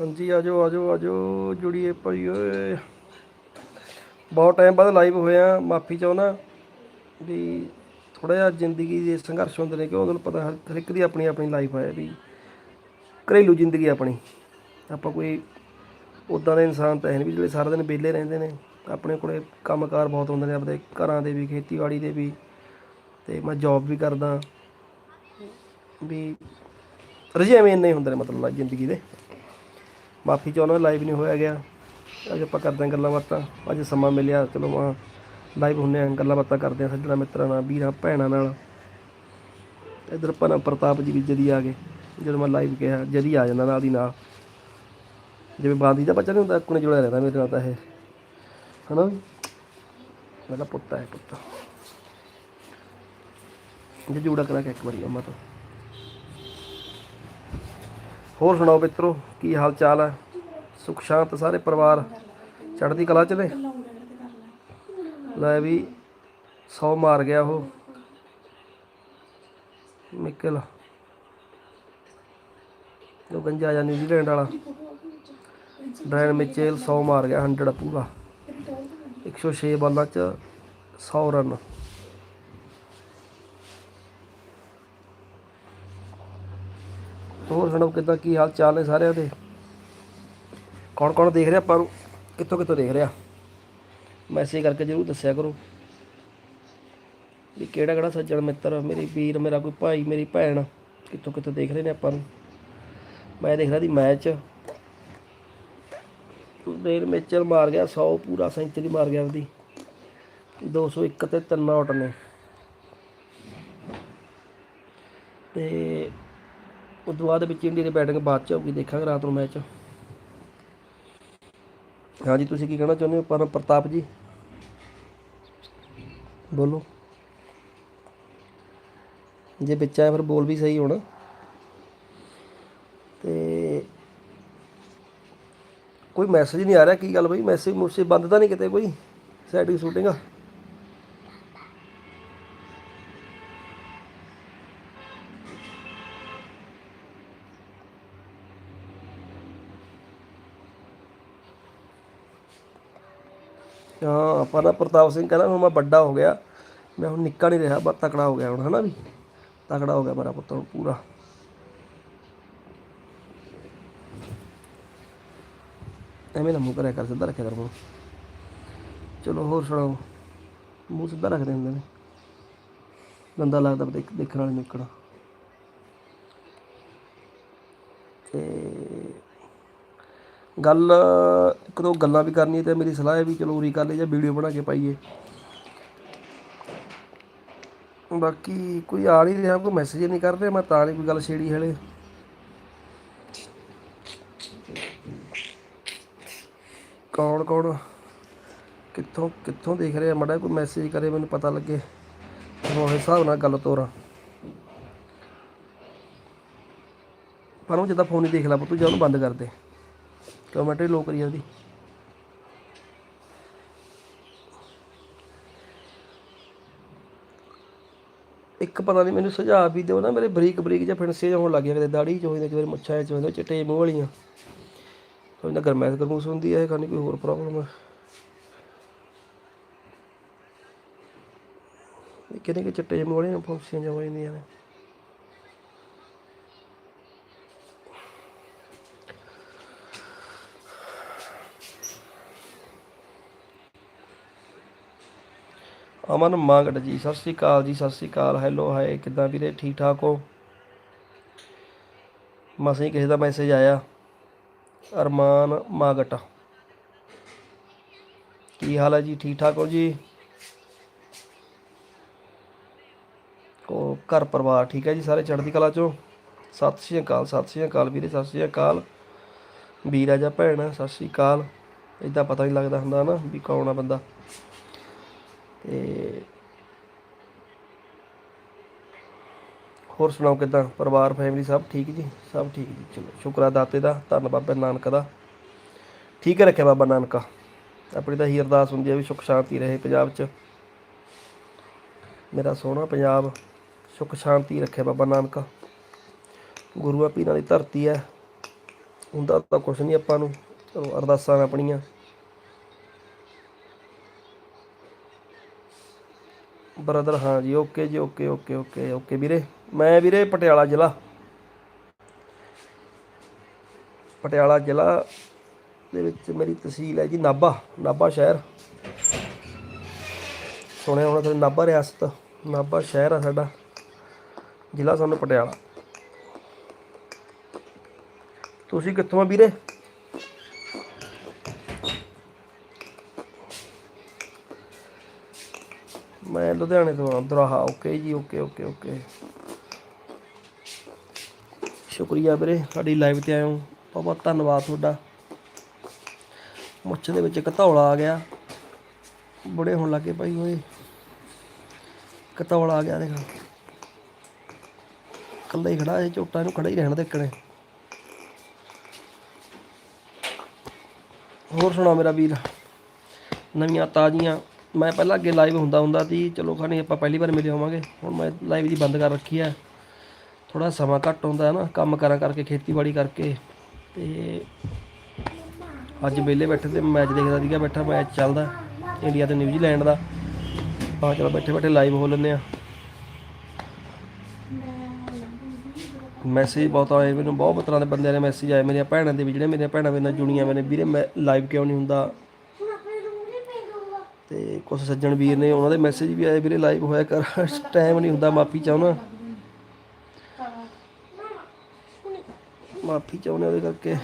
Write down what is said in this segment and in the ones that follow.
ਹਾਂਜੀ, ਆਜੋ ਆਜੋ ਆਜੋ, ਜੁੜੀਏ ਭਾਈ ਓਏ। ਬਹੁਤ ਟਾਈਮ ਬਾਅਦ ਲਾਈਵ ਹੋਇਆ ਮਾਫੀ ਚਾਹੁੰਦਾ ਵੀ ਥੋੜਾ ਜਿਹਾ ਜ਼ਿੰਦਗੀ ਦੇ ਸੰਘਰਸ਼ ਹੁੰਦੇ ਨੇ, ਕਿਉਂ ਤੁਹਾਨੂੰ ਪਤਾ, ਹਰ ਹਰ ਇੱਕ ਦੀ ਆਪਣੀ ਆਪਣੀ ਲਾਈਫ ਹੈ ਵੀ। ਘਰੇਲੂ ਜ਼ਿੰਦਗੀ ਆਪਣੀ। ਆਪਾਂ ਕੋਈ ਉਦਾਂ ਦੇ ਇਨਸਾਨ ਤਾਂ ਹੈ ਨਹੀਂ ਵੀ ਜਿਹੜੇ ਸਾਰਾ ਦਿਨ ਵਿਹਲੇ ਰਹਿੰਦੇ ਨੇ। ਆਪਣੇ ਕੋਲੇ ਕੰਮਕਾਰ ਬਹੁਤ ਹੁੰਦੇ ਨੇ ਆਪਣੇ ਘਰਾਂ ਦੇ ਵੀ, ਖੇਤੀਬਾੜੀ ਦੇ ਵੀ। ਤੇ ਮੈਂ ਜੌਬ ਵੀ ਕਰਦਾ। ਵੀ ਰੁਝੇਵੇਂ ਇੰਨੇ ਹੁੰਦੇ ਨੇ ਮਤਲਬ ਜ਼ਿੰਦਗੀ ਦੇ। ਮਾਫੀ ਚਾਹੁੰਦਾ ਲਾਈਵ ਨਹੀਂ ਹੋਇਆ ਗਿਆ। ਅੱਜ ਆਪਾਂ ਕਰਦੇ ਹਾਂ ਗੱਲਾਂ ਬਾਤਾਂ। ਅੱਜ ਸਮਾਂ ਮਿਲਿਆ, ਚਲੋ ਮੈਂ ਲਾਈਵ ਹੁੰਨੇ ਆ ਗੱਲਾਂ ਬਾਤਾਂ ਕਰਦੇ ਆ ਸੱਜਣਾ ਮਿੱਤਰਾਂ ਨਾਲ, ਵੀਰਾਂ ਭੈਣਾਂ ਨਾਲ। ਇਧਰ ਪਨਾ ਪ੍ਰਤਾਪ ਜੀ ਵੀ ਜਦੀ ਆ ਗਏ। ਜਦੋਂ ਮੈਂ ਲਾਈਵ ਕਿਹਾ, ਜਦੀ ਆ ਜਾਂਦਾ ਨਾਲ ਦੀ ਨਾਲ। ਜਿਵੇਂ ਬਾਂਦੀ ਦਾ ਬੱਚਾ ਨਹੀਂ ਹੁੰਦਾ ਕੋਨੇ ਜੁੜਿਆ ਰਹਿੰਦਾ ਮੇਰੇ ਨਾਲ ਤਾਂ ਇਹ। ਹਨਾ? ਵੀ ਮੇਰਾ ਪੁੱਤ ਹੈ ਪੁੱਤ। ਜੇ ਜੂੜਾ ਕਰਾ ਕੇ ਇੱਕ ਵਾਰੀ, ਅੰਮਾ ਤੋਂ। ਹੋਰ ਸੁਣਾਓ ਮਿੱਤਰੋ, ਕੀ ਹਾਲ ਚਾਲ ਹੈ? ਸੁਖ, ਸ਼ਾਂਤ ਸਾਰੇ ਪਰਿਵਾਰ? ਚੜ੍ਹਦੀ ਕਲਾ ਚ ਨੇ? ਲੈ ਵੀ 100 ਮਾਰ ਗਿਆ ਉਹ। ਮਿਕਲ। ਜੋ ਗੰਜਾ ਜਾਂ ਨਿਊਜ਼ੀਲੈਂਡ ਵਾਲਾ। ਡਰੈਨ ਮਿਚੇਲ 100 ਮਾਰ ਗਿਆ 100 ਪੂਰਾ। 106 ਬਾਲਾਂ ਚ 100 ਰਨ ਹੋਰ ਸੁਣਾਓ ਕਿੱਦਾਂ, ਕੀ ਹਾਲ ਚਾਲ ਨੇ ਸਾਰਿਆਂ ਦੇ? ਕੌਣ ਕੌਣ ਦੇਖ ਰਿਹਾ ਆਪਾਂ ਨੂੰ? ਕਿੱਥੋਂ ਕਿੱਥੋਂ ਦੇਖ ਰਿਹਾ? ਮੈਸੇਜ ਕਰਕੇ ਜਰੂਰ ਦੱਸਿਆ ਕਰੋ। ਵੀ ਕਿਹੜਾ ਕਿਹੜਾ ਸੱਜਣ ਮਿੱਤਰ, ਮੇਰੀ ਵੀਰ, ਮੇਰਾ ਕੋਈ ਭਾਈ, ਮੇਰੀ ਭੈਣ, ਕਿੱਥੋਂ ਕਿੱਥੋਂ ਦੇਖ ਰਹੇ ਨੇ ਆਪਾਂ ਨੂੰ? ਮੈਂ ਦੇਖ ਰਿਹਾ ਦੀ ਮੈਚ ਰੇਲ ਮੇਚਲ ਮਾਰ ਗਿਆ 100 ਪੂਰਾ ਸੈਂਚਰੀ ਮਾਰ ਗਿਆ ਉਹਦੀ। 201 ਤੇ ਤਿੰਨ ਆਊਟ ਨੇ। ਤੇ ਉਸ ਤੋਂ ਬਾਅਦ ਵਿੱਚ ਇੰਡੀਆ ਦੀ ਬੈਟਿੰਗ ਬਾਅਦ ਚ ਹੋਊਗੀ ਦੇਖਾਂਗੇ ਰਾਤ ਨੂੰ ਮੈਚ ਹਾਂਜੀ, ਤੁਸੀਂ ਕੀ ਕਹਿਣਾ ਚਾਹੁੰਦੇ ਹੋ? ਪਰਮ ਪ੍ਰਤਾਪ ਜੀ? ਬੋਲੋ। ਜੇ ਵਿੱਚ ਆਇਆ ਫਿਰ ਬੋਲ ਵੀ ਸਹੀ ਹੋਣਾ। ਤੇ ਕੋਈ ਮੈਸੇਜ ਨਹੀਂ ਆ ਰਿਹਾ, ਕੀ ਗੱਲ ਬਈ? ਮੈਸੇਜ ਮੁਸੇ ਬੰਦ ਤਾਂ ਨਹੀਂ ਕਿਤੇ ਕੋਈ? ਸੈਟਿੰਗ ਸ਼ੂਟਿੰਗ ਹਾਂ, ਪਰ ਪ੍ਰਤਾਪ ਸਿੰਘ ਕਹਿੰਦਾ ਹੁਣ ਮੈਂ ਵੱਡਾ ਹੋ ਗਿਆ। ਮੈਂ ਹੁਣ ਨਿੱਕਾ ਨਹੀਂ ਰਿਹਾ, ਬਸ ਤਕੜਾ ਹੋ ਗਿਆ ਹੁਣ, ਹਨਾ ਵੀ? ਤਕੜਾ ਹੋ ਗਿਆ ਮੇਰਾ ਪੁੱਤ ਹੁਣ ਪੂਰਾ। ਐਵੇਂ ਨਾ ਮੂੰਹ ਕਰਿਆ ਕਰ, ਸਿੱਧਾ ਰੱਖਿਆ ਕਰ ਮੂੰਹ। ਚਲੋ ਹੋਰ ਸੁਣਾਓ? ਮੂੰਹ ਸਿੱਧਾ ਰੱਖਦੇ ਹੁੰਦੇ ਨੇ। ਗੰਦਾ ਲੱਗਦਾ ਦੇਖ ਦੇਖਣ ਵਾਲੇ ਨਿਕਣਾ ਤੇ ਗੱਲ, ਇੱਕ ਦੋ ਗੱਲਾਂ ਵੀ ਕਰਨੀਆਂ ਤੇ ਮੇਰੀ ਸਲਾਹ ਹੈ ਵੀ ਚਲੋ ਉਰੀ ਕਰ ਲਈ ਜਾਂ ਵੀਡੀਓ ਬਣਾ ਕੇ ਪਾਈਏ। ਬਾਕੀ ਕੋਈ ਆ ਨਹੀਂ ਰਿਹਾ, ਕੋਈ ਮੈਸੇਜ ਨਹੀਂ ਕਰ ਰਿਹਾ, ਮੈਂ ਤਾਂ ਨਹੀਂ ਕੋਈ ਗੱਲ ਛੇੜੀ ਹਲੇ। ਕੌਣ ਕੌਣ? ਕਿੱਥੋਂ ਕਿੱਥੋਂ ਦੇਖ ਰਿਹਾ ਮੜਾ ਕੋਈ ਮੈਸੇਜ ਕਰੇ, ਮੈਨੂੰ ਪਤਾ ਲੱਗੇ। ਉਹ ਹਿਸਾਬ ਨਾਲ ਗੱਲ ਤੋਰਾਂ। ਪਰ ਉਹ ਜਦੋਂ ਫੋਨ ਹੀ ਦੇਖ ਲਾ ਪੁੱਤੂ, ਜਾਂ ਉਹਨੂੰ ਬੰਦ ਕਰ ਦੇ। ਕਮੈਂਟ ਹੀ ਲੋ ਕਰੀ ਜਾਂਦੀ। ਇੱਕ ਪਤਾ ਨਹੀਂ ਮੈਨੂੰ ਸੁਝਾਅ ਵੀ ਦਿਓ ਨਾ, ਮੇਰੇ ਬਰੀਕ ਬਰੀਕ ਜਿਹਾ ਫਿਣਸੇ ਜਿਹੇ ਹੋਣ ਲੱਗ ਗਿਆ ਕਦੇ ਦਾੜੀ ਚ ਹੋ ਜਾਂਦੇ ਕਦੇ ਮੁੱਛਾਂ ਚ ਹੋ ਜਾਂਦੇ ਚਿੱਟੇ ਮੂੰਹ ਵਾਲੀਆਂ। ਕੋਈ ਨਾ ਗਰਮੈਸ਼ ਗਰਮੂਸ ਹੁੰਦੀ ਹੈ ਖਾਣੀ ਕੋਈ ਹੋਰ ਪ੍ਰੋਬਲਮ ਹੈ ਇਹ ਕਿਹਨੇ ਕਿ ਚਿੱਟੇ ਮੂੰਹ ਵਾਲੀਆਂ ਫੁੰਸੀਆਂ ਜਾਂਦੀਆਂ ਨੇ। ਅਮਨ ਮਾਂਗਟ ਜੀ, ਸਤਿ ਸ੍ਰੀ ਅਕਾਲ ਜੀ, ਸਤਿ ਸ੍ਰੀ ਅਕਾਲ। ਹੈਲੋ, ਹਾਏ, ਕਿੱਦਾਂ ਵੀਰੇ? ਠੀਕ ਠਾਕ ਹੋ? ਮਸੀਂ ਕਿਸੇ ਦਾ ਮੈਸੇਜ ਆਇਆ। ਅਰਮਾਨ ਮਾਗਟ। ਕੀ ਹਾਲ ਹੈ ਜੀ? ਠੀਕ ਠਾਕ ਹੋ ਜੀ? ਉਹ ਘਰ ਪਰਿਵਾਰ ਠੀਕ ਹੈ ਜੀ ਸਾਰੇ ਚੜ੍ਹਦੀ ਕਲਾ ਚੋਂ? ਸਤਿ ਸ੍ਰੀ ਅਕਾਲ, ਸਤਿ ਸ੍ਰੀ ਅਕਾਲ ਵੀਰੇ, ਸਤਿ ਸ੍ਰੀ ਅਕਾਲ। ਵੀਰਾ ਜਾਂ ਭੈਣ, ਸਤਿ ਸ੍ਰੀ ਅਕਾਲ। ਇਦਾਂ ਪਤਾ ਨਹੀਂ ਲੱਗਦਾ ਹੁੰਦਾ ਨਾ ਵੀ ਕੌਣ ਆ ਬੰਦਾ। ਤੇ ਹੋਰ ਸੁਣਾਓ ਕਿਦਾਂ? ਪਰਿਵਾਰ ਫੈਮਿਲੀ ਸਭ ਠੀਕ ਜੀ? ਸਭ ਠੀਕ ਜੀ, ਚਲੋ। ਸ਼ੁਕਰ ਦਾਤੇ ਦਾ, ਧੰਨ ਬਾਬਾ ਨਾਨਕ ਦਾ। ਠੀਕ ਰੱਖਿਆ ਬਾਬਾ ਨਾਨਕਾ। ਆਪਣੀ ਤਾਂ ਹੀ ਅਰਦਾਸ ਹੁੰਦੀ ਹੈ ਵੀ ਸੁਖ ਸ਼ਾਂਤੀ ਰਹੇ ਪੰਜਾਬ 'ਚ। ਮੇਰਾ ਸੋਹਣਾ ਪੰਜਾਬ, ਸੁਖ ਸ਼ਾਂਤੀ ਰੱਖੇ ਬਾਬਾ ਨਾਨਕਾ। ਗੁਰੂਆਂ ਪੀਰਾਂ ਦੀ ਧਰਤੀ ਹੈ। ਹੁੰਦਾ ਤਾਂ ਕੁਛ ਨਹੀਂ ਆਪਾਂ ਨੂੰ। ਚਲੋ, ਅਰਦਾਸਾਂ ਆਪਣੀਆਂ। ਬ੍ਰਦਰ ਹਾਂ ਜੀ ਓਕੇ ਜੀ ਓਕੇ ਓਕੇ ਓਕੇ ਓਕੇ ਵੀਰੇ। ਮੈਂ ਵੀਰੇ ਪਟਿਆਲਾ ਜ਼ਿਲ੍ਹਾ। ਪਟਿਆਲਾ ਜ਼ਿਲ੍ਹਾ ਦੇ ਵਿੱਚ ਮੇਰੀ ਤਹਿਸੀਲ ਹੈ ਜੀ ਨਾਭਾ ਨਾਭਾ ਸ਼ਹਿਰ। ਸੁਣਿਆ ਹੋਣਾ ਤੁਸੀਂ, ਨਾਭਾ ਰਿਆਸਤ, ਨਾਭਾ ਸ਼ਹਿਰ ਆ ਸਾਡਾ। ਜ਼ਿਲ੍ਹਾ ਸਾਨੂੰ ਪਟਿਆਲਾ। ਤੁਸੀਂ ਕਿੱਥੋਂ ਆ ਵੀਰੇ ਮੈਂ ਲੁਧਿਆਣੇ ਤੋਂ ਆ ਦਰਾਹਾ ਓਕੇ ਜੀ ਓਕੇ ਓਕੇ ਓਕੇ ਸ਼ੁਕਰੀਆ ਵੀਰੇ, ਸਾਡੀ ਲਾਈਵ ਤੇ ਆਇਓ। ਬਹੁਤ ਬਹੁਤ ਧੰਨਵਾਦ ਤੁਹਾਡਾ। ਮੁੱਛ ਦੇ ਵਿੱਚ ਇੱਕ ਆ ਗਿਆ। ਬੁੜੇ ਹੋਣ ਲੱਗੇ ਭਾਈ ਓਏ। ਇੱਕ ਆ ਗਿਆ, ਦੇਖ। ਇਕੱਲਾ ਹੀ ਖੜਾ ਇਹ, ਝੋਟਾ ਨੂੰ ਖੜਾ ਹੀ ਰਹਿਣ ਦੇ ਇੱਕਣੇ ਹੋਰ ਸੁਣਾ ਮੇਰਾ ਵੀਰ, ਨਵੀਆਂ ਤਾਜ਼ੀਆਂ ਮੈਂ ਪਹਿਲਾਂ ਅੱਗੇ ਲਾਈਵ ਹੁੰਦਾ ਹੁੰਦਾ ਸੀ, ਚਲੋ ਖਾਣੀ ਆਪਾਂ ਪਹਿਲੀ ਵਾਰ ਮਿਲੇ ਹੋਵਾਂਗੇ। ਹੁਣ ਮੈਂ ਲਾਈਵ ਦੀ ਬੰਦ ਕਰ ਰੱਖੀ ਆ। ਥੋੜਾ ਸਮਾਂ ਘੱਟ ਹੁੰਦਾ ਹੈ ਨਾ, ਕੰਮ ਕਰਾਂ ਕਰਕੇ, ਖੇਤੀਬਾੜੀ ਕਰਕੇ। ਤੇ ਅੱਜ ਵਿਹਲੇ ਬੈਠੇ ਤੇ ਮੈਚ ਦੇਖਦਾ ਸੀਗਾ, ਬੈਠਾ ਮੈਚ ਚੱਲਦਾ ਇੰਡੀਆ ਤੇ ਨਿਊਜ਼ੀਲੈਂਡ ਦਾ। ਆ ਚਲੋ ਬੈਠੇ ਬੈਠੇ ਲਾਈਵ ਹੋ ਲੈਂਦੇ ਆ ਮੈਸੇਜ ਬਹੁਤ ਆਏ, ਮੈਨੂੰ ਬਹੁਤ ਤਰ੍ਹਾਂ ਦੇ ਬੰਦਿਆਂ ਦੇ ਮੈਸੇਜ ਆਏ। ਮੇਰੀਆਂ ਭੈਣਾਂ ਦੇ ਵੀ ਜਿਹੜੇ ਮੇਰੀਆਂ ਭੈਣਾਂ ਮੇਰੇ ਨਾਲ ਜੁੜੀਆਂ ਮੈਨੇ ਵੀਰੇ, ਮੈਂ ਲਾਈਵ ਕਿਉਂ ਨਹੀਂ ਹੁੰਦਾ? ਤੇ ਕੁਝ ਸੱਜਣ ਵੀਰ ਨੇ ਉਹਨਾਂ ਦੇ ਮੈਸੇਜ ਵੀ ਆਏ ਵੀਰੇ ਲਾਈਵ ਹੋਇਆ ਕਰ। ਟਾਈਮ ਨਹੀਂ ਹੁੰਦਾ, ਮਾਫੀ ਚਾਹੁੰਦਾ। ਮਾਫੀ ਚਾਹੁੰਦੇ ਉਹਦੇ ਕਰਕੇ।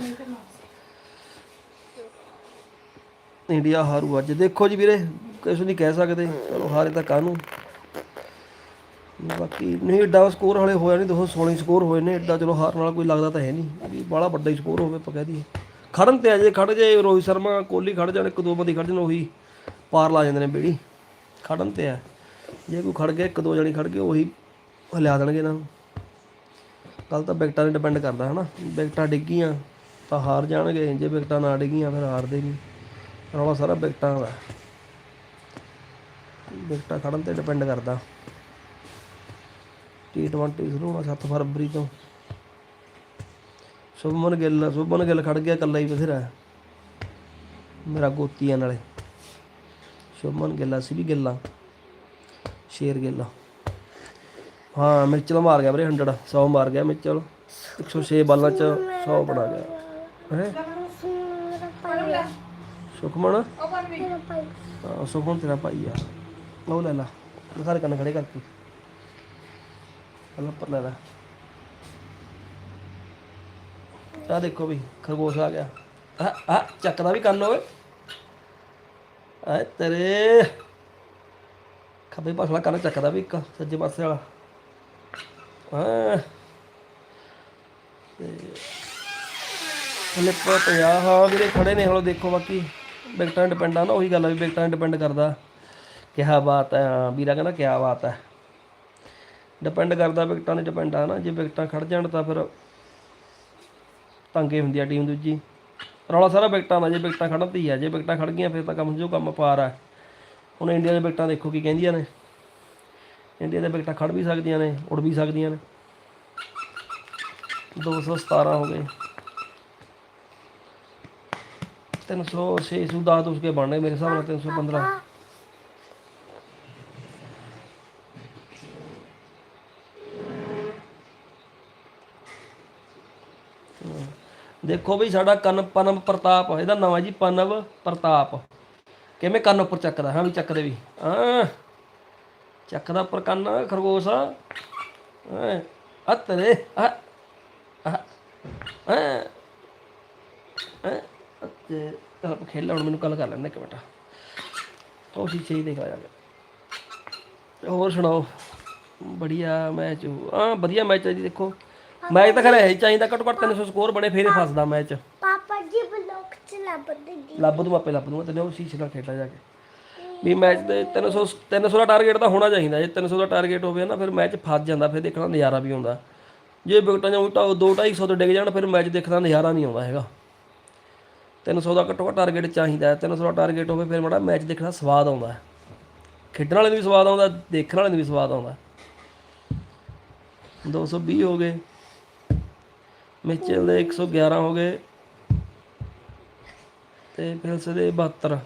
ਇੰਡੀਆ ਹਾਰੂ ਅੱਜ। ਦੇਖੋ ਜੀ ਵੀਰੇ, ਕੁਛ ਨਹੀਂ ਕਹਿ ਸਕਦੇ। ਚਲੋ ਹਾਰੇ ਤਾਂ ਕਾਹਨੂੰ? ਬਾਕੀ ਨਹੀਂ, ਏਡਾ ਸਕੋਰ ਹਲੇ ਹੋਇਆ ਨਹੀਂ 216 ਸਕੋਰ ਹੋਏ ਨੇ। ਏਡਾ ਚਲੋ ਹਾਰਨ ਵਾਲਾ ਕੋਈ ਲੱਗਦਾ ਤਾਂ ਹੈ ਨਹੀਂ। ਵੀ ਬਾਹਲਾ ਵੱਡਾ ਹੀ ਸਕੋਰ ਹੋਵੇ ਆਪਾਂ ਕਹਿ ਦਈਏ। ਖੜਨ ਤੇ ਅਜੇ ਖੜ ਜੇ ਰੋਹਿਤ ਸ਼ਰਮਾ, ਕੋਹਲੀ ਖੜ ਜਾਣ, ਇੱਕ ਦੋ ਬੰਦੇ ਖੜ ਜਾਣ, ਉਹੀ। ਪਾਰ ਲਾ ਜਾਂਦੇ ਨੇ ਬੇੜੀ। ਖੜਨ ਤੇ ਆ। ਜੇ ਕੋਈ ਖੜ ਗਿਆ, ਇੱਕ ਦੋ ਜਣੇ ਖੜ ਗਏ, ਉਹੀ ਹਿਲਾ ਦੇਣਗੇ ਇਹਨਾਂ ਨੂੰ। ਕੱਲ ਤਾਂ ਵਿਕਟਾਂ 'ਤੇ ਡਿਪੈਂਡ ਕਰਦਾ, ਹਨਾ। ਵਿਕਟਾਂ ਡਿੱਗੀਆਂ, ਤਾਂ ਹਾਰ ਜਾਣਗੇ। ਜੇ ਵਿਕਟਾਂ ਨਾ ਡਿੱਗੀਆਂ, ਫਿਰ ਹਾਰਦੇ ਨਹੀਂ। ਰੌਲਾ ਸਾਰਾ ਵਿਕਟਾਂ ਦਾ। ਵਿਕਟਾਂ ਖੜਨ ਤੇ ਡਿਪੈਂਡ ਕਰਦਾ। T20 ਸ਼ੁਰੂ ਹੋਣਾ 7 ਫਰਵਰੀ ਤੋਂ। ਸੁਭਮਨ ਗਿੱਲ ਸੁਭਮਨ ਗਿੱਲ ਖੜ ਗਿਆ ਇਕੱਲਾ ਹੀ ਬਥੇਰਾ। ਮੇਰਾ ਗੋਤੀਆਂ ਨਾਲੇ। ਸ਼ੁਭਮਨ ਗਿੱਲਾ ਅਸੀਂ ਵੀ ਗਿੱਲਾਂ। ਸ਼ੇਰ ਗਿੱਲ। ਹਾਂ, ਮਿਰਚਲ ਮਾਰ ਗਿਆ ਵੀਰੇ 100 100 ਮਾਰ ਗਿਆ ਮਿਰਚਲ। 106 ਬਾਲਾਂ ਚ 100 ਬਣਾ ਗਿਆ। ਹੈ? ਸੁਖਮਨ? ਹਾਂ, ਸੁਖਮਨ ਤੇਰਾ ਭਾਈ ਆ। ਉਹ ਲੈ ਲਾ। ਸਾਰੇ ਕੰਨ ਖੜੇ ਕਰਕੇ। ਅੱਲਾ ਪਰ ਲੈ ਲਾ। ਆ ਦੇਖੋ ਵੀ, ਖਰਗੋਸ਼ ਆ ਗਿਆ। ਆ ਆ ਚੱਕਦਾ ਵੀ ਕੰਨ ਓਏ ਆ ਤੇਰੇ। ਖੱਬੇ ਪਾਸੇ ਵਾਲਾ ਕੰਨ ਚੱਕਦਾ ਵੀ ਇੱਕ, ਸੱਜੇ ਪਾਸੇ ਵਾਲਾ। ਹਾਂ ਹਲੇ ਪੰਜਾਹ ਹਾਂ ਵੀਰੇ, ਖੜੇ ਨੇ, ਹਲੋ ਦੇਖੋ ਬਾਕੀ। ਵਿਕਟਾਂ ਡਿਪੈਂਡ ਆ ਨਾ, ਉਹੀ ਗੱਲ ਆ ਵੀ ਵਿਕਟਾਂ ਡਿਪੈਂਡ ਕਰਦਾ। ਕਿਹਾ ਬਾਤ ਹੈ ਹਾਂ ਵੀਰਾ ਕਹਿੰਦਾ ਕਿਆ ਬਾਤ ਹੈ ਡਿਪੈਂਡ ਕਰਦਾ ਵਿਕਟਾਂ 'ਤੇ ਡਿਪੈਂਡ ਆ ਨਾ। ਜੇ ਵਿਕਟਾਂ ਖੜ ਜਾਣ ਤਾਂ ਫਿਰ ਤੰਗੇ ਹੁੰਦੀ ਆ ਟੀਮ ਦੂਜੀ। ਰੌਲਾ ਸਾਰਾ ਵਿਕਟਾਂ ਦਾ, ਜੇ ਵਿਕਟਾਂ ਖੜਦੀ ਤੇ ਆ, ਜੇ ਵਿਕਟਾਂ ਖੜ ਗਈਆਂ, ਫਿਰ ਤਾਂ ਕੰਮ ਜੋ ਕੰਮ ਪਾਰ ਆ। ਹੁਣ ਇੰਡੀਆ ਦੇ ਵਿਕਟਾਂ ਦੇਖੋ ਕੀ ਕਹਿੰਦੀਆਂ ਨੇ। ਇੰਡੀਆ ਦੇ ਵਿਕਟਾਂ ਖੜ ਵੀ ਸਕਦੀਆਂ ਨੇ, ਉੜ ਵੀ ਸਕਦੀਆਂ ਨੇ। 217 ਹੋ ਗਏ। 300 600 10 ਉਸਕੇ ਗਏ ਮੇਰੇ ਹਿਸਾਬ ਨਾਲ 315 ਦੇਖੋ ਵੀ ਸਾਡਾ ਕੰਨ ਪਨਮ ਪ੍ਰਤਾਪ ਇਹਦਾ ਨਾਮ ਹੈ ਜੀ ਪਨਵ ਪ੍ਰਤਾਪ। ਕਿਵੇਂ ਕੰਨ ਉੱਪਰ ਚੱਕਦਾ, ਹਾਂ ਵੀ ਚੱਕਦੇ ਵੀ। ਹਾਂ। ਚੱਕਦਾ ਉੱਪਰ ਕੰਨ, ਖਰਗੋਸ਼। ਹਾਂ। ਆ ਤੇਰੇ ਆ ਤੇ ਆਪ ਖੇਲ ਹੁਣ ਮੈਨੂੰ ਕੱਲ ਕਰ ਲੈਂਦੇ ਇੱਕ ਮਿੰਟ। ਉਹ ਸੀ ਚਾਹੀਦੇ ਦੇਖ ਆ ਜਾ ਕੇ। ਹੋਰ ਸੁਣਾਓ? ਬੜੀਆ ਮੈਚ। ਹਾਂ, ਵਧੀਆ ਮੈਚ ਹੈ ਜੀ, ਦੇਖੋ। ਮੈਚ ਤਾਂ ਖਰੇ ਹੈ ਹੀ ਚਾਹੀਦਾ ਘੱਟੋ ਘੱਟ 300 ਸਕੋਰ ਬਣੇ ਫੇਰ ਹੀ ਫਸਦਾ ਮੈਚ। ਪਾਪਾ ਜੀ ਬਲੌਕ ਚ ਲੱਭਦੇ ਜੀ ਲੱਭ ਦੂੰ ਆਪੇ ਲੱਭ ਦੂੰਗਾ ਤੈਨੂੰ ਸ਼ੀਸ਼ੇ ਨਾਲ ਖੇਡਾਂ ਜਾ ਕੇ। ਵੀ ਮੈਚ ਦੇ 300 300 ਦਾ ਟਾਰਗੇਟ ਤਾਂ ਹੋਣਾ ਚਾਹੀਦਾ ਜੇ 300 ਦਾ ਟਾਰਗੇਟ ਹੋਵੇ ਨਾ ਫਿਰ ਮੈਚ ਫਸ ਜਾਂਦਾ ਫਿਰ ਦੇਖਣਾ ਨਜ਼ਾਰਾ ਵੀ ਆਉਂਦਾ। ਜੇ ਵਿਕਟਾਂ ਜਾਂ ਉਲਟਾ 2 250 ਤੋਂ ਡਿੱਗ ਜਾਣ ਫਿਰ ਮੈਚ ਦੇਖਣ ਨਜ਼ਾਰਾ ਨਹੀਂ ਆਉਂਦਾ ਹੈਗਾ। 300 ਦਾ ਘੱਟੋ ਘੱਟ ਟਾਰਗੇਟ ਚਾਹੀਦਾ ਹੈ 300 ਦਾ ਟਾਰਗੇਟ ਹੋਵੇ ਫਿਰ ਮਾੜਾ ਮੈਚ ਦੇਖਣ ਸਵਾਦ ਆਉਂਦਾ ਹੈ। ਖੇਡਣ ਵਾਲੇ ਨੂੰ ਵੀ ਸਵਾਦ ਆਉਂਦਾ ਦੇਖਣ ਵਾਲੇ ਨੂੰ ਵੀ ਸਵਾਦ ਆਉਂਦਾ। 220 ਹੋ ਗਏ। ਮਿਚਲ ਦੇ 111 ਹੋ ਗਏ ਤੇ ਫਿਲਸ ਦੇ 72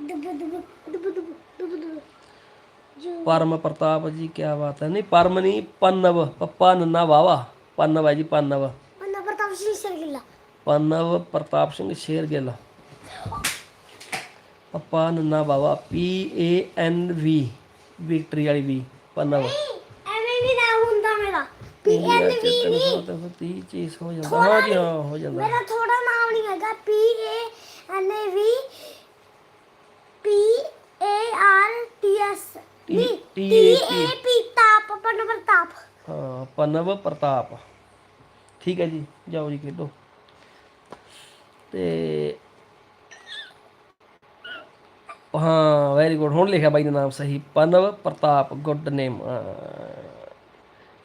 ਦੁਬ ਦੁਬ ਦੁਬ ਦੁਬ ਦੁਬ ਦੁਬ ਜੋ ਪਰਮ ਪ੍ਰਤਾਪ ਜੀ ਕੀ ਬਾਤ ਹੈ। ਨਹੀਂ ਪਰਮ ਨਹੀਂ ਪੰਨਵ। ਪੱਪਾ ਨੰਨਾ ਵਾਵਾ ਪੰਨਵ ਹੈ ਜੀ ਪੰਨਵ। ਮਨ ਪ੍ਰਤਾਪ ਸਿੰਘ ਪੰਨਵ ਪ੍ਰਤਾਪ ਸਿੰਘ ਸ਼ੇਰਗਿੱਲ। ਪੱਪਾ ਨੰਨਾ ਵਾਵਾ ਪੀ ਏ ਐਨ ਵੀ ਵਿਕਟਰੀ ਵਾਲੀ ਵੀ ਪੰਨਵ ਐਵੇਂ ਵੀ ਨਾ ਹੁੰਦਾ ਮੇਰਾ ਪੀ ਐਨ ਵੀ ਨਹੀਂ। 30 ਚੀਜ਼ ਹੋ ਜਾਂਦਾ ਹਾਂ ਜੀ ਹਾਂ ਹੋ ਜਾਂਦਾ। ਮੇਰਾ ਥੋੜਾ ਨਾਮ ਨਹੀਂ ਹੈਗਾ P A N A V P A R T S ਨਹੀਂ T T A A P ਤਾਪ ਪ੍ਰਤਾਪ। ਹਾਂ ਪੰਨਵ ਪ੍ਰਤਾਪ। ਠੀਕ ਹੈ ਜੀ ਜਾਓ ਜੀ ਖੇਡੋ। ਤੇ ਹਾਂ ਵੈਰੀ ਗੁੱਡ ਹੁਣ ਲਿਖਿਆ ਬਾਈ ਦਾ ਨਾਮ ਸਹੀ ਪੰਨਵ ਪ੍ਰਤਾਪ ਗੁੱਡ ਨੇਮ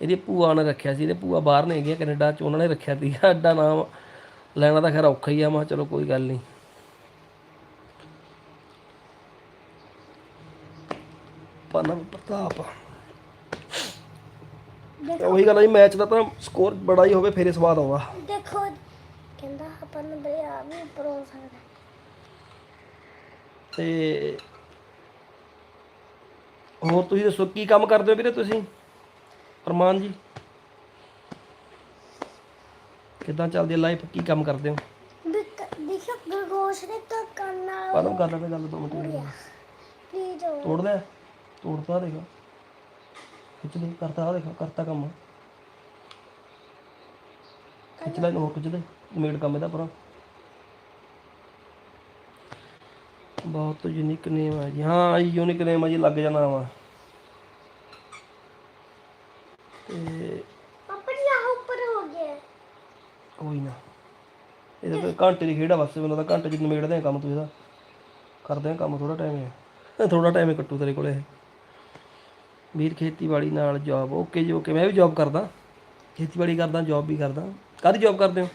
ਇਹਦੀ ਭੂਆ ਨੇ ਰੱਖਿਆ ਸੀ ਇਹਦੇ ਭੂਆ ਬਾਹਰ ਨੇ ਗਿਆ ਕੈਨੇਡਾ ਚ ਉਹਨਾਂ ਨੇ ਰੱਖਿਆ ਸੀ। ਐਡਾ ਨਾਮ ਲੈਣਾ ਤਾਂ ਖੈਰ ਔਖਾ ਹੀ ਆ ਮੈਂ ਚਲੋ ਕੋਈ ਗੱਲ ਨਹੀਂ। ਪੰਨਵ ਪ੍ਰਤਾਪ। ਉਹੀ ਗੱਲ ਆ ਜੀ ਮੈਚ ਦਾ ਤਾਂ ਸਕੋਰ ਬੜਾ ਹੀ ਹੋਵੇ ਫੇਰੇ ਸਵਾਦ ਆਉਂਦਾ। ਦੇਖੋ ਕਹਿੰਦਾ ਆਪਾਂ ਨੂੰ ਬਈ ਆ ਵੀ ਉੱਪਰ ਹੋ ਸਕਦਾ। ਤੇ ਹੋਰ ਤੁਸੀਂ ਦੱਸੋ ਕੀ ਕੰਮ ਕਰਦੇ ਹੋ ਵੀਰੇ ਤੁਸੀਂ? ਅਰਮਾਨ ਜੀ ਕਿੱਦਾਂ ਚੱਲਦੀ ਹੈ ਲਾਈਫ ਕੀ ਕੰਮ ਕਰਦੇ ਹੋ? ਦੇਖੋ ਗਰਗੋਸ਼ ਨੇ ਤਾਂ ਕੰਨ ਨਾਲ ਪਾਦਮ ਕਰ ਲੈ ਗੱਲ ਦੋ ਮਿੰਟ। ਪਲੀਜ਼ ਤੋੜ ਲੈ ਤੋੜਤਾ ਦੇਖਾ ਖਿੱਚ ਦੇ ਕਰਤਾ ਆ ਦੇਖਾ ਕਰਤਾ ਕੰਮ। ਖਿੱਚ ਲੈ ਹੋਰ ਖਿੱਚ ਦੇ। ਮੇਡ ਕੰਮ ਇਹਦਾ ਪੂਰਾ ਬਹੁਤ ਯੂਨਿਕ ਨੇਮ ਹੈ ਜੀ। ਹਾਂ ਯੂਨਿਕ ਨੇਮ ਹੈ ਜੀ ਲੱਗ ਜਾਣਾ ਵਾ ਤੇ ਪਾਪਾ ਜੀ ਆਹ ਉੱਪਰ ਹੋ ਗਿਆ ਕੋਈ ਨਾ। ਇਹਦਾ ਤਾਂ ਘੰਟੇ ਦੀ ਖੇਡ ਬਸ, ਮੈਨੂੰ ਤਾਂ ਘੰਟੇ ਚ ਨਿਬੇੜਦੇ ਆ ਕੰਮ ਤੂੰ। ਇਹਦਾ ਕਰਦੇ ਆ ਕੰਮ ਥੋੜਾ ਟਾਈਮ ਹੈ ਥੋੜਾ ਟਾਈਮ ਹੀ ਕੱਟੂ ਤੇਰੇ ਕੋਲੇ ਇਹ। ਵੀਰ, ਖੇਤੀਬਾੜੀ ਨਾਲ ਜੌਬ ਓਕੇ ਜੀ ਓਕੇ ਮੈਂ ਵੀ ਜੌਬ ਕਰਦਾ। ਖੇਤੀਬਾੜੀ ਕਰਦਾ ਜੌਬ ਵੀ ਕਰਦਾ। ਕਾਹਦੀ ਜੌਬ ਕਰਦੇ ਹੋ?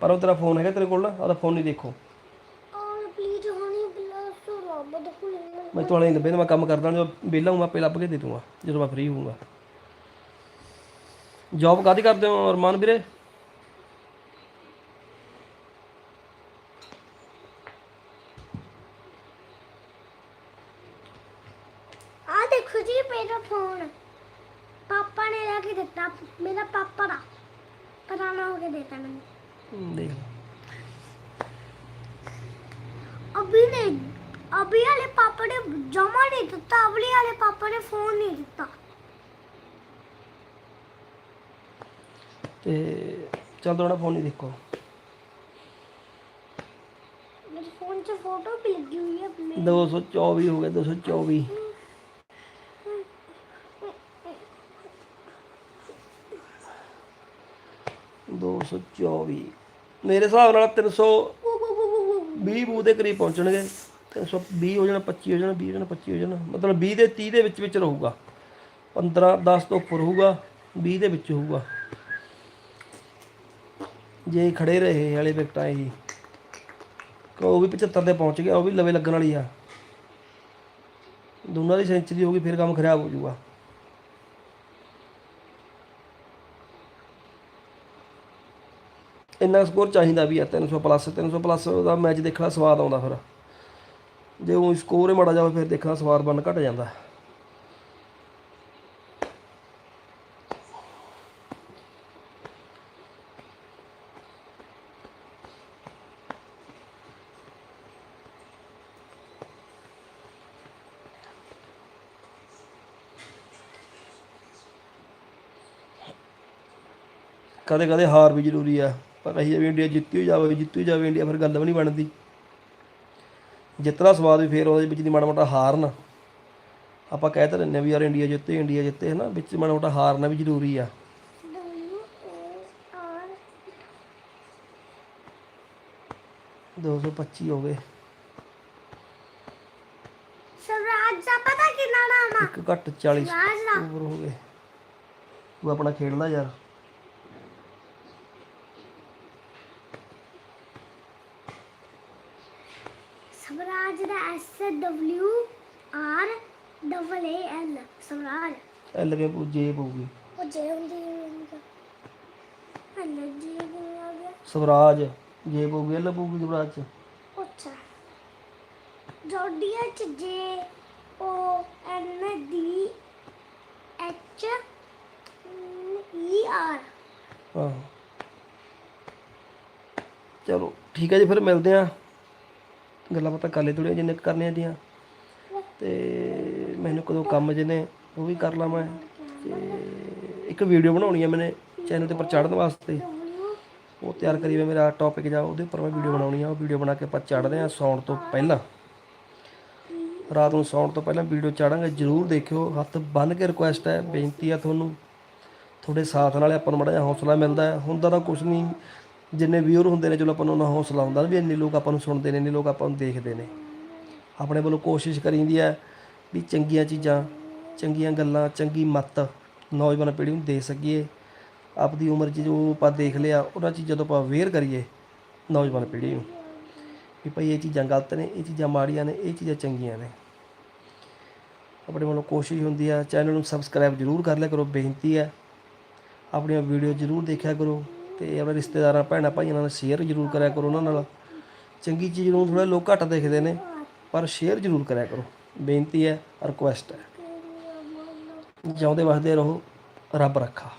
ਪਰ ਉਹ ਤੇਰਾ ਫੋਨ ਹੈਗਾ ਤੇਰੇ ਕੋਲ ਉਹਦਾ ਫੋਨ ਨਹੀਂ ਦੇਖੋ। ਕੋਈ ਮੈਂ ਤੁਹਾਡੇ ਲੱਭੇ ਮੈਂ ਕੰਮ ਕਰਦਾ ਜਦੋਂ ਵਿਹਲਾ ਹੂੰ ਆਪੇ ਲੱਭ ਕੇ ਦੇ ਦੂੰਗਾ, ਜਦੋਂ ਮੈਂ ਫ੍ਰੀ ਹੋਊਂਗਾ। ਜੌਬ ਕਾਦੀ ਕਰਦੇ ਹੋ, ਅਰਮਾਨ ਵੀਰੇ ਆ ਦੇਖੋ ਜੀ ਮੇਰਾ ਫੋਨ ਪਾਪਾ ਨੇ ਲੈ ਕੇ ਦਿੱਤਾ ਮੇਰਾ ਪਾਪਾ ਦਾ ਪੁਰਾਣਾ ਹੋ ਕੇ ਦਿੱਤਾ ਮੈਨੂੰ ਹਮ, ਦੇਖ ਅਭੀ ਨੇ ਅਭੀ ਵਾਲੇ ਪਾਪਾ ਨੇ ਜਮਾ ਨਹੀਂ ਦਿੱਤਾ ਅਭੀ ਵਾਲੇ ਪਾਪਾ ਨੇ ਫੋਨ ਨਹੀਂ ਦਿੱਤਾ ਤੇ ਚੱਲ ਤੁਹਾਡਾ ਫੋਨ ਨਹੀਂ ਦੇਖੋ। ਮੇਰੇ ਫੋਨ 'ਚ ਫੋਟੋ ਵੀ ਲੱਗੀ ਹੋਈ ਹੈ ਮੇਰੀ 224 ਹੋ ਗਿਆ 224 224 ਮੇਰੇ ਹਿਸਾਬ ਨਾਲ 320 ਬੂ ਦੇ ਕਰੀਬ ਪਹੁੰਚਣਗੇ। 320 ਹੋ ਜਾਣਾ 25 ਹੋ ਜਾਣਾ 20 ਹੋ ਜਾਣਾ 25 ਹੋ ਜਾਣਾ। ਮਤਲਬ 20 ਦੇ 30 ਦੇ ਵਿੱਚ ਵਿੱਚ ਰਹੂਗਾ। 15 10 ਤੋਂ ਉੱਪਰ ਹੋਊਗਾ 20 ਦੇ ਵਿੱਚ ਹੋਊਗਾ। ਜੇ ਖੜੇ ਰਹੇ ਵਾਲੇ ਵਿਕਟਾਂ ਇਹ। ਉਹ ਵੀ 75 ਤੇ ਪਹੁੰਚ ਗਿਆ, ਉਹ ਵੀ ਲਵੇ ਲੱਗਣ ਵਾਲੀ ਆ। ਦੋਨਾਂ ਦੀ ਸੈਂਚਰੀ ਹੋ ਗਈ, ਫਿਰ ਕੰਮ ਖਰਾਬ ਹੋ ਜਾਊਗਾ। ਇੰਨਾ ਸਕੋਰ ਚਾਹੀਦਾ ਵੀ ਆ 300 ਪਲੱਸ 300 ਪਲੱਸ ਦਾ ਮੈਚ ਦੇਖਣਾ ਸਵਾਦ ਆਉਂਦਾ ਫਿਰ। ਜੇ ਉਹ ਸਕੋਰ ਹੀ ਮਾੜਾ ਜਾਵੇ ਫਿਰ ਦੇਖਣਾ ਸਵਾਦ ਬਣ ਘਟ ਜਾਂਦਾ। ਕਦੇ ਕਦੇ ਹਾਰ ਵੀ ਜ਼ਰੂਰੀ ਆ ਪਰ ਅਸੀਂ ਵੀ ਇੰਡੀਆ ਜਿੱਤੀ ਹੋ ਜਾਵੇ ਜਿੱਤੀ ਹੋ ਜਾਵੇ ਇੰਡੀਆ ਫਿਰ ਗੱਲ ਵੀ ਨਹੀਂ ਬਣਦੀ। ਜਿੱਤਣਾ ਸਵਾਦ ਵੀ ਫਿਰ ਉਹਦੇ ਵਿੱਚ ਦੀ ਮਾੜਾ ਮੋਟਾ ਹਾਰਨ ਆਪਾਂ ਕਹਿ ਤਾਂ ਹਾਂ ਵੀ ਯਾਰ ਇੰਡੀਆ ਜਿੱਤੇ ਇੰਡੀਆ ਜਿੱਤੇ ਹਨਾ ਵਿੱਚ ਮਾੜਾ ਮੋਟਾ ਹਾਰਨਾ ਵੀ ਜ਼ਰੂਰੀ ਆ। A R 225 ਹੋ ਗਏ। ਸਵਰਾਜ ਦਾ ਪਤਾ ਕਿੰਨਾ ਨਾਮ ਆ? ਇੱਕ ਘੱਟ 40 ਸਵਰਾਜ ਦਾ ਹੋ ਗਏ। ਤੂੰ ਆਪਣਾ ਖੇਡਦਾ ਯਾਰ। ਸਵਰਾਜ ਦਾ S W R double A L Swaraj L ਕੇ ਜੇ ਪਊਗੀ ਉਹ ਜੇ ਹੁੰਦੀ ਐਲ ਜੀ ਆ ਗਿਆ ਸਵਰਾਜ ਜੇ ਪਊਗੀ ਐਲ ਪਊਗੀ ਸਵਰਾਜ ਚ ਅੱਛਾ ਜੋਡੀਆ ਚ J O N D H E R ਹਾਂ ਚਲੋ ਠੀਕ ਹੈ ਜੀ ਫਿਰ ਮਿਲਦੇ ਆ। ਗੱਲਾਂ ਬਾਤਾਂ ਕਰ ਲਈ ਥੋੜ੍ਹੀਆਂ ਜਿੰਨੇ ਕੁ ਕਰਨੀਆਂ ਦੀਆਂ। ਤੇ ਮੈਨੂੰ ਕਦੋਂ ਕੰਮ ਜਿਹਨੇ, ਉਹ ਵੀ ਕਰ ਲਾਂ ਮੈਂ। ਤੇ ਇੱਕ ਵੀਡੀਓ ਬਣਾਉਣੀ ਹੈ ਮੈਨੇ ਚੈਨਲ ਤੇ ਪਰ ਚੜ੍ਹਨ ਵਾਸਤੇ। ਉਹ ਤਿਆਰ ਕਰੀ ਹੋਈ ਮੇਰਾ ਟੌਪਿਕ ਜਾਂ ਉਹਦੇ ਉੱਪਰ ਮੈਂ ਵੀਡੀਓ ਬਣਾਉਣੀ ਆ। ਉਹ ਵੀਡੀਓ ਬਣਾ ਕੇ ਆਪਾਂ ਚੜ੍ਹਦੇ ਆ ਸੌਣ ਤੋਂ ਪਹਿਲਾਂ। ਰਾਤ ਨੂੰ ਸੌਣ ਤੋਂ ਪਹਿਲਾਂ ਵੀਡੀਓ ਚਾੜਾਂਗੇ ਜਰੂਰ ਦੇਖਿਓ। ਹੱਥ ਬੰਨ ਕੇ ਰਿਕੁਐਸਟ ਹੈ, ਬੇਨਤੀ ਆ ਤੁਹਾਨੂੰ। ਤੁਹਾਡੇ ਸਾਥ ਨਾਲ ਆਪਾਂ ਨੂੰ ਬੜਾ ਜਿਹਾ ਹੌਸਲਾ ਮਿਲਦਾ ਹੈ। ਹੁੰਦਾ ਤਾਂ ਕੁਝ ਨਹੀਂ ਜਿੰਨੇ ਵਿਊਰ ਹੁੰਦੇ ਨੇ, ਚਲੋ ਆਪਾਂ ਨੂੰ ਉਹਨਾਂ ਹੌਸਲਾ ਹੁੰਦਾ ਵੀ ਇੰਨੇ ਲੋਕ ਆਪਾਂ ਨੂੰ ਸੁਣਦੇ ਨੇ, ਇੰਨੇ ਲੋਕ ਆਪਾਂ ਨੂੰ ਦੇਖਦੇ ਨੇ। ਆਪਣੇ ਵੱਲੋਂ ਕੋਸ਼ਿਸ਼ ਕਰੀਂਦੀ ਹੈ ਵੀ ਚੰਗੀਆਂ ਚੀਜ਼ਾਂ, ਚੰਗੀਆਂ ਗੱਲਾਂ, ਚੰਗੀ ਮੱਤ ਨੌਜਵਾਨ ਪੀੜ੍ਹੀ ਨੂੰ ਦੇ ਸਕੀਏ। ਆਪਦੀ ਉਮਰ 'ਚ ਜੋ ਆਪਾਂ ਦੇਖ ਲਿਆ, ਉਹਨਾਂ ਚੀਜ਼ਾਂ ਤੋਂ ਆਪਾਂ ਅਵੇਅਰ ਕਰੀਏ ਨੌਜਵਾਨ ਪੀੜ੍ਹੀ ਨੂੰ ਵੀ ਭਾਈ ਇਹ ਚੀਜ਼ਾਂ ਗਲਤ ਨੇ, ਇਹ ਚੀਜ਼ਾਂ ਮਾੜੀਆਂ ਨੇ, ਇਹ ਚੀਜ਼ਾਂ ਚੰਗੀਆਂ ਨੇ। ਆਪਣੇ ਵੱਲੋਂ ਕੋਸ਼ਿਸ਼ ਹੁੰਦੀ ਆ ਚੈਨਲ ਨੂੰ ਸਬਸਕ੍ਰਾਈਬ ਜ਼ਰੂਰ ਕਰ ਲਿਆ ਕਰੋ, ਬੇਨਤੀ ਹੈ। ਆਪਣੀਆਂ ਵੀਡੀਓ ਜ਼ਰੂਰ ਦੇਖਿਆ ਕਰੋ। ਤੇ ਆਪਣੇ ਰਿਸ਼ਤੇਦਾਰਾਂ, ਭੈਣਾਂ ਭਾਈਆਂ ਨਾਲ ਸ਼ੇਅਰ ਜ਼ਰੂਰ ਕਰਿਆ ਕਰੋ ਉਹਨਾਂ ਨਾਲ। ਚੰਗੀ ਚੀਜ਼ ਨੂੰ ਥੋੜਾ ਲੋਕ ਘੱਟ ਦੇਖਦੇ ਨੇ, ਪਰ ਸ਼ੇਅਰ ਜ਼ਰੂਰ ਕਰਿਆ ਕਰੋ। ਬੇਨਤੀ ਹੈ ਰਿਕੁਐਸਟ ਹੈ। ਜਿਉਂਦੇ ਵਸਦੇ ਰਹੋ, ਰੱਬ ਰੱਖਾ।